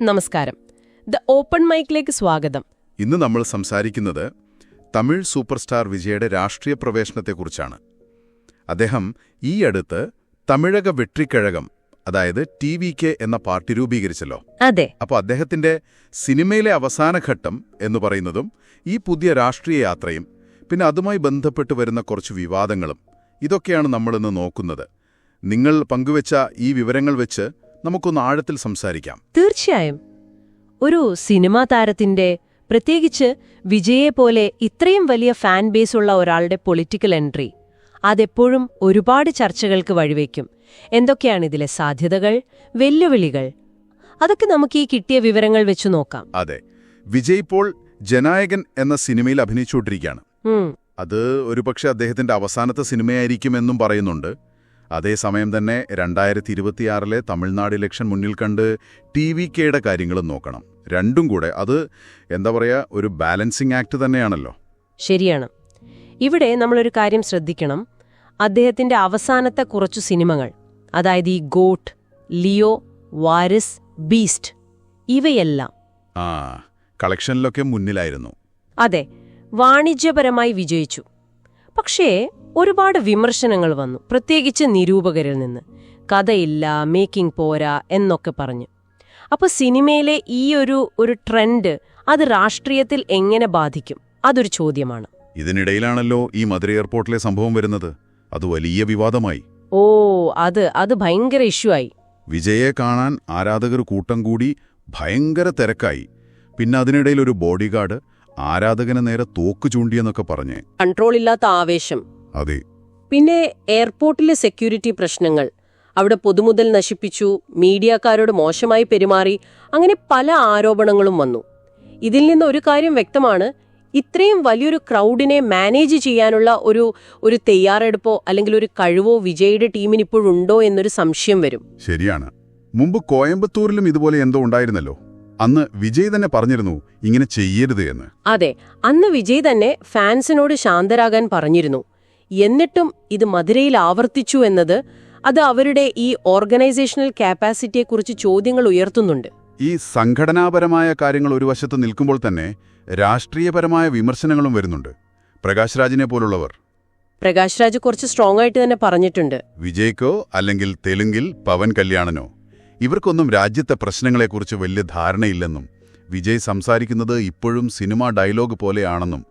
നമസ്കാരം. The open മൈക്കിലേക്ക് സ്വാഗതം. ഇന്ന് നമ്മൾ സംസാരിക്കുന്നത് തമിഴ് സൂപ്പർ സ്റ്റാർ വിജയുടെ രാഷ്ട്രീയ പ്രവേശനത്തെക്കുറിച്ചാണ്. അദ്ദേഹം ഈ അടുത്ത് തമിഴക വെട്രിക്കഴകം അതായത് ടി വി കെ എന്ന പാർട്ടി രൂപീകരിച്ചല്ലോ. അതെ. അപ്പോൾ അദ്ദേഹത്തിന്റെ സിനിമയിലെ അവസാന ഘട്ടം എന്ന് പറയുന്നതും ഈ പുതിയ രാഷ്ട്രീയ യാത്രയും പിന്നെ അതുമായി ബന്ധപ്പെട്ട് വരുന്ന കുറച്ച് വിവാദങ്ങളും ഇതൊക്കെയാണ് നമ്മളിന്ന് നോക്കുന്നത്. നിങ്ങൾ പങ്കുവെച്ച ഈ വിവരങ്ങൾ വെച്ച് നമുക്കൊന്ന് ആഴത്തിൽ സംസാരിക്കാം. തീർച്ചയായും. ഒരു സിനിമാ താരത്തിന്റെ പ്രത്യേകിച്ച് വിജയെ പോലെ ഇത്രയും വലിയ ഫാൻ ബേസ് ഉള്ള ഒരാളുടെ പൊളിറ്റിക്കൽ എൻട്രി അതെപ്പോഴും ഒരുപാട് ചർച്ചകൾക്ക് വഴിവെക്കും. എന്തൊക്കെയാണ് ഇതിലെ സാധ്യതകൾ വെല്ലുവിളികൾ? അതൊക്കെ നമുക്ക് ഈ കിട്ടിയ വിവരങ്ങൾ വെച്ച് നോക്കാം. അതെ. വിജയ് ഇപ്പോൾ ജനായകൻ എന്ന സിനിമയിൽ അഭിനയിച്ചുകൊണ്ടിരിക്കുകയാണ്. അത് ഒരുപക്ഷെ അദ്ദേഹത്തിന്റെ അവസാനത്തെ സിനിമയായിരിക്കുമെന്നും പറയുന്നുണ്ട്. അതേസമയം തന്നെ രണ്ടായിരത്തി ഇരുപത്തിയാറിലെ തമിഴ്നാട് ഇലക്ഷൻ മുന്നിൽ കണ്ട് ടി വി കെയുടെ കാര്യങ്ങളും നോക്കണം. രണ്ടും കൂടെ അത് എന്താ പറയുക ഒരു ബാലൻസിങ് ആക്ട് തന്നെയാണല്ലോ. ശരിയാണ്. ഇവിടെ നമ്മളൊരു കാര്യം ശ്രദ്ധിക്കണം. അദ്ദേഹത്തിന്റെ അവസാനത്തെ കുറച്ചു സിനിമകൾ അതായത് ഈ ഗോട്ട് ലിയോ വാരിസ് ബീസ്റ്റ് ഇവയെല്ലാം ആ കളക്ഷനിലൊക്കെ മുന്നിലായിരുന്നു. അതെ വാണിജ്യപരമായി വിജയിച്ചു. പക്ഷേ ഒരുപാട് വിമർശനങ്ങൾ വന്നു പ്രത്യേകിച്ച് നിരൂപകരിൽ നിന്ന്. കഥയില്ല മേക്കിംഗ് പോരാ എന്നൊക്കെ പറഞ്ഞു. അപ്പോൾ സിനിമയിലെ ഈ ഒരു ഒരു ട്രെൻഡ് അത് രാഷ്ട്രീയത്തിൽ എങ്ങനെ ബാധിക്കും? അതൊരു ചോദ്യമാണ്. ഇതിനിടയിലാണല്ലോ ഈ മധുര എയർപോർട്ടിലെ സംഭവം വരുന്നത്. അത് വലിയ വിവാദമായി. ഓ അത് അത് ഭയങ്കര ഇഷ്യൂ ആയി. വിജയെ കാണാൻ ആരാധകർ കൂട്ടം കൂടി ഭയങ്കര തിരക്കായി. പിന്നെ അതിനിടയിൽ ഒരു ബോഡിഗാർഡ് ആരാധകന് നേരെ തോക്ക് ചൂണ്ടിയെന്നൊക്കെ പറഞ്ഞേ. കൺട്രോൾ ഇല്ലാത്ത ആവേശം. അതെ. പിന്നെ എയർപോർട്ടിലെ സെക്യൂരിറ്റി പ്രശ്നങ്ങൾ. അവിടെ പൊതുമുതൽ നശിപ്പിച്ചു മീഡിയക്കാരോട് മോശമായി പെരുമാറി അങ്ങനെ പല ആരോപണങ്ങളും വന്നു. ഇതിൽ നിന്ന് ഒരു കാര്യം വ്യക്തമാണ്. ഇത്രയും വലിയൊരു ക്രൗഡിനെ മാനേജ് ചെയ്യാനുള്ള ഒരു ഒരു തയ്യാറെടുപ്പോ അല്ലെങ്കിൽ ഒരു കഴിവോ വിജയുടെ ടീമിന് ഇപ്പോഴുണ്ടോ എന്നൊരു സംശയം വരും. ശരിയാണ്. മുമ്പ് കോയമ്പത്തൂരിലും ഇതുപോലെ എന്തോ ഉണ്ടായിരുന്നല്ലോ. അന്ന് വിജയ് തന്നെ പറഞ്ഞിരുന്നു ഇങ്ങനെ ചെയ്യരുത് എന്ന്. അതെ. അന്ന് വിജയ് തന്നെ ഫാൻസിനോട് ശാന്തരാകാൻ പറഞ്ഞിരുന്നു. എന്നിട്ടും ഇത് മധുരയിൽ ആവർത്തിച്ചു എന്നത് അത് അവരുടെ ഈ ഓർഗനൈസേഷണൽ കാപ്പാസിറ്റിയെക്കുറിച്ച് ചോദ്യങ്ങൾ ഉയർത്തുന്നുണ്ട്. ഈ സംഘടനാപരമായ കാര്യങ്ങൾ ഒരു വശത്ത് നിൽക്കുമ്പോൾ തന്നെ രാഷ്ട്രീയപരമായ വിമർശനങ്ങളും വരുന്നുണ്ട്. പ്രകാശ് രാജിനെ പോലുള്ളവർ. പ്രകാശ് രാജ് കുറച്ച് സ്ട്രോങ് ആയിട്ട് തന്നെ പറഞ്ഞിട്ടുണ്ട്. വിജയ്ക്കോ അല്ലെങ്കിൽ തെലുങ്കിൽ പവൻ കല്യാണനോ ഇവർക്കൊന്നും രാജ്യത്തെ പ്രശ്നങ്ങളെക്കുറിച്ച് വലിയ ധാരണയില്ലെന്നും വിജയ് സംസാരിക്കുന്നത് ഇപ്പോഴും സിനിമാ ഡയലോഗ് പോലെയാണെന്നും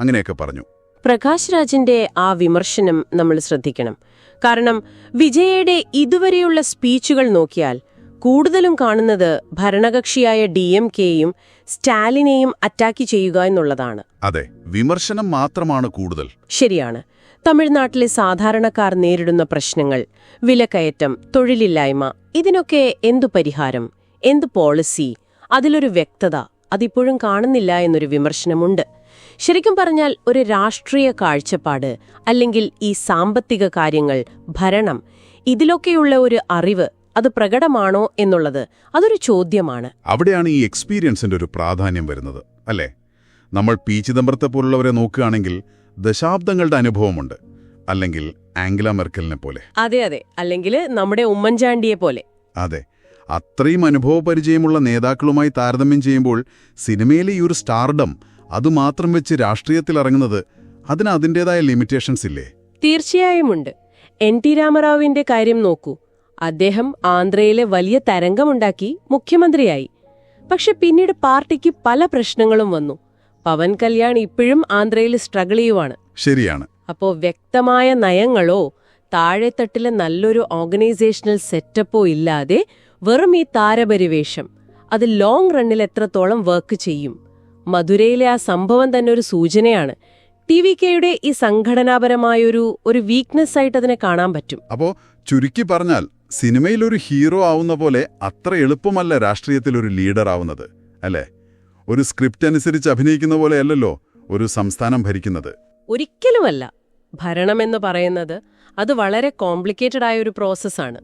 അങ്ങനെയൊക്കെ പറഞ്ഞു. പ്രകാശ് രാജിന്റെ ആ വിമർശനം നമ്മൾ ശ്രദ്ധിക്കണം. കാരണം വിജയയുടെ ഇതുവരെയുള്ള സ്പീച്ചുകൾ നോക്കിയാൽ കൂടുതലും കാണുന്നത് ഭരണകക്ഷിയായ ഡി എം കെയും സ്റ്റാലിനെയും അറ്റാക്ക് ചെയ്യുക എന്നുള്ളതാണ്. അതെ വിമർശനം മാത്രമാണ് കൂടുതൽ. ശരിയാണ്. തമിഴ്നാട്ടിലെ സാധാരണക്കാർ നേരിടുന്ന പ്രശ്നങ്ങൾ വിലക്കയറ്റം തൊഴിലില്ലായ്മ ഇതിനൊക്കെ എന്തു പരിഹാരം എന്ത് പോളിസി അതിലൊരു വ്യക്തത അതിപ്പോഴും കാണുന്നില്ല എന്നൊരു വിമർശനമുണ്ട്. ശരിക്കും പറഞ്ഞാൽ ഒരു രാഷ്ട്രീയ കാഴ്ചപ്പാട് അല്ലെങ്കിൽ ഈ സാമ്പത്തിക കാര്യങ്ങൾ ഭരണം ഇതിലൊക്കെയുള്ള ഒരു അറിവ് അത് പ്രകടമാണോ എന്നുള്ളത് അതൊരു ചോദ്യമാണ്. അവിടെയാണ് ഈ എക്സ്പീരിയൻസിന്റെ ഒരു പ്രാധാന്യം വരുന്നത് അല്ലേ? നമ്മൾ പി ചിദംബരത്തെ പോലുള്ളവരെ നോക്കുകയാണെങ്കിൽ ദശാബ്ദങ്ങളുടെ അനുഭവമുണ്ട് അല്ലെങ്കിൽ ആംഗല മെർക്കലിനെ പോലെ. അതെ അതെ. അല്ലെങ്കിൽ നമ്മുടെ ഉമ്മൻചാണ്ടിയെ പോലെ. അതെ. അത്രയും അനുഭവപരിചയമുള്ള നേതാക്കളുമായി താരതമ്യം ചെയ്യുമ്പോൾ സിനിമയിലെ ഈ ഒരു സ്റ്റാർഡം അതുമാത്രം വെച്ച് രാഷ്ട്രീയത്തിൽ ഇറങ്ങുന്നത് അതിന് അതിന്റെതായ ലിമിറ്റേഷൻസ് ഇല്ലേ? തീർച്ചയായും ഉണ്ട് എൻ ടി രാമറാവുവിന്റെ കാര്യം നോക്കൂ. അദ്ദേഹം ആന്ധ്രയിലെ വലിയ തരംഗമുണ്ടാക്കി മുഖ്യമന്ത്രിയായി. പക്ഷെ പിന്നീട് പാർട്ടിക്ക് പല പ്രശ്നങ്ങളും വന്നു. പവൻ കല്യാൺ ഇപ്പോഴും ആന്ധ്രയിൽ സ്ട്രഗിൾ ചെയ്യുവാണ്. ശരിയാണ്. അപ്പോ വ്യക്തമായ നയങ്ങളോ താഴെത്തട്ടിലെ നല്ലൊരു ഓർഗനൈസേഷണൽ സെറ്റപ്പോ ഇല്ലാതെ വെറും ഈ താരപരിവേഷം. അത് ലോങ് റണ്ണിൽ എത്രത്തോളം വർക്ക് ചെയ്യും? മധുരയിലെ ആ സംഭവം തന്നെ ഒരു സൂചനയാണ്. ടി വി കെയുടെ ഈ സംഘടനാപരമായൊരു ഒരു വീക്ക്നെസ് ആയിട്ട് അതിനെ കാണാൻ പറ്റും. അപ്പോ ചുരുക്കി പറഞ്ഞാൽ സിനിമയിൽ ഒരു ഹീറോ ആവുന്ന പോലെ അത്ര എളുപ്പമല്ല രാഷ്ട്രീയത്തിൽ ഒരു ലീഡർ ആവുന്നത് അല്ലേ? ഒരു സ്ക്രിപ്റ്റ് അനുസരിച്ച് അഭിനയിക്കുന്ന പോലെയല്ലല്ലോ ഒരു സംസ്ഥാനം ഭരിക്കുന്നത്. ഒരിക്കലുമല്ല. ഭരണമെന്ന് പറയുന്നത് അത് വളരെ കോംപ്ലിക്കേറ്റഡ് ആയ ഒരു പ്രോസസ്സാണ്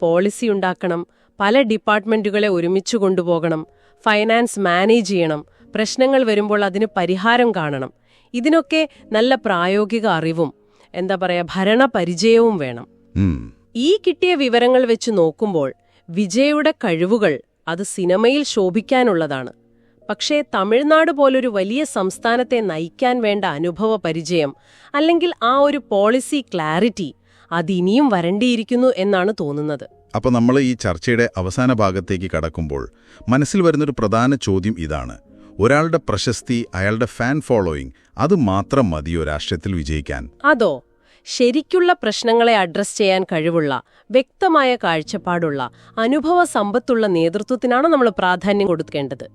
പോളിസി ഉണ്ടാക്കണം പല ഡിപ്പാർട്ട്മെന്റുകളെ ഒരുമിച്ച് കൊണ്ടുപോകണം ഫൈനാൻസ് മാനേജ് ചെയ്യണം പ്രശ്നങ്ങൾ വരുമ്പോൾ അതിന് പരിഹാരം കാണണം. ഇതിനൊക്കെ നല്ല പ്രായോഗിക അറിവും എന്താ പറയുക ഭരണപരിചയവും വേണം. ഈ കിട്ടിയ വിവരങ്ങൾ വെച്ച് നോക്കുമ്പോൾ വിജയുടെ കഴിവുകൾ അത് സിനിമയിൽ ശോഭിക്കാനുള്ളതാണ്. പക്ഷേ തമിഴ്നാട് പോലൊരു വലിയ സംസ്ഥാനത്തെ നയിക്കാൻ വേണ്ട അനുഭവ പരിചയം അല്ലെങ്കിൽ ആ ഒരു പോളിസി ക്ലാരിറ്റി അതിനിയും വരണ്ടിയിരിക്കുന്നു എന്നാണ് തോന്നുന്നത്. അപ്പോൾ നമ്മൾ ഈ ചർച്ചയുടെ അവസാന ഭാഗത്തേക്ക് കടക്കുമ്പോൾ മനസ്സിൽ വരുന്നൊരു പ്രധാന ചോദ്യം ഇതാണ്. ഒരാളുടെ പ്രശസ്തി അയാളുടെ ഫാൻ ഫോളോയിങ് അത് മാത്രം മതിയോ രാഷ്ട്രീയത്തിൽ വിജയിക്കാൻ? അതോ ശരിക്കുള്ള പ്രശ്നങ്ങളെ അഡ്രസ് ചെയ്യാൻ കഴിവുള്ള വ്യക്തമായ കാഴ്ചപ്പാടുള്ള അനുഭവ സമ്പത്തുള്ള നേതൃത്വത്തിനാണ് നമ്മൾ പ്രാധാന്യം കൊടുക്കേണ്ടത്?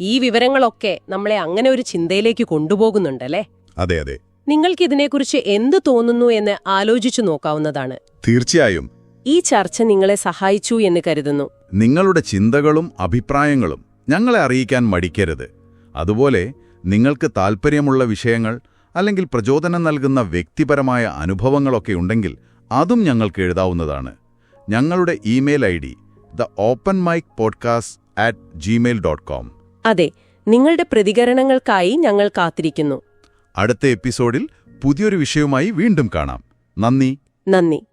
ഈ വിവരങ്ങളൊക്കെ നമ്മളെ അങ്ങനെ ഒരു ചിന്തയിലേക്ക് കൊണ്ടുപോകുന്നുണ്ടല്ലേ അതെ അതെ. നിങ്ങൾക്കിതിനെക്കുറിച്ച് എന്ത് തോന്നുന്നു എന്ന് ആലോചിച്ചു നോക്കാവുന്നതാണ്. തീർച്ചയായും. ഈ ചർച്ച നിങ്ങളെ സഹായിച്ചു എന്ന് കരുതുന്നു. നിങ്ങളുടെ ചിന്തകളും അഭിപ്രായങ്ങളും ഞങ്ങളെ അറിയിക്കാൻ മടിക്കരുത്. അതുപോലെ നിങ്ങൾക്ക് താൽപ്പര്യമുള്ള വിഷയങ്ങൾ അല്ലെങ്കിൽ പ്രചോദനം നൽകുന്ന വ്യക്തിപരമായ അനുഭവങ്ങളൊക്കെ ഉണ്ടെങ്കിൽ അതും ഞങ്ങൾക്ക് എഴുതാവുന്നതാണ്. ഞങ്ങളുടെ email I D the open mic podcast at Gmail dot com. അതെ നിങ്ങളുടെ പ്രതികരണങ്ങൾക്കായി ഞങ്ങൾ കാത്തിരിക്കുന്നു. അടുത്ത എപ്പിസോഡിൽ പുതിയൊരു വിഷയവുമായി വീണ്ടും കാണാം. നന്ദി. നന്ദി.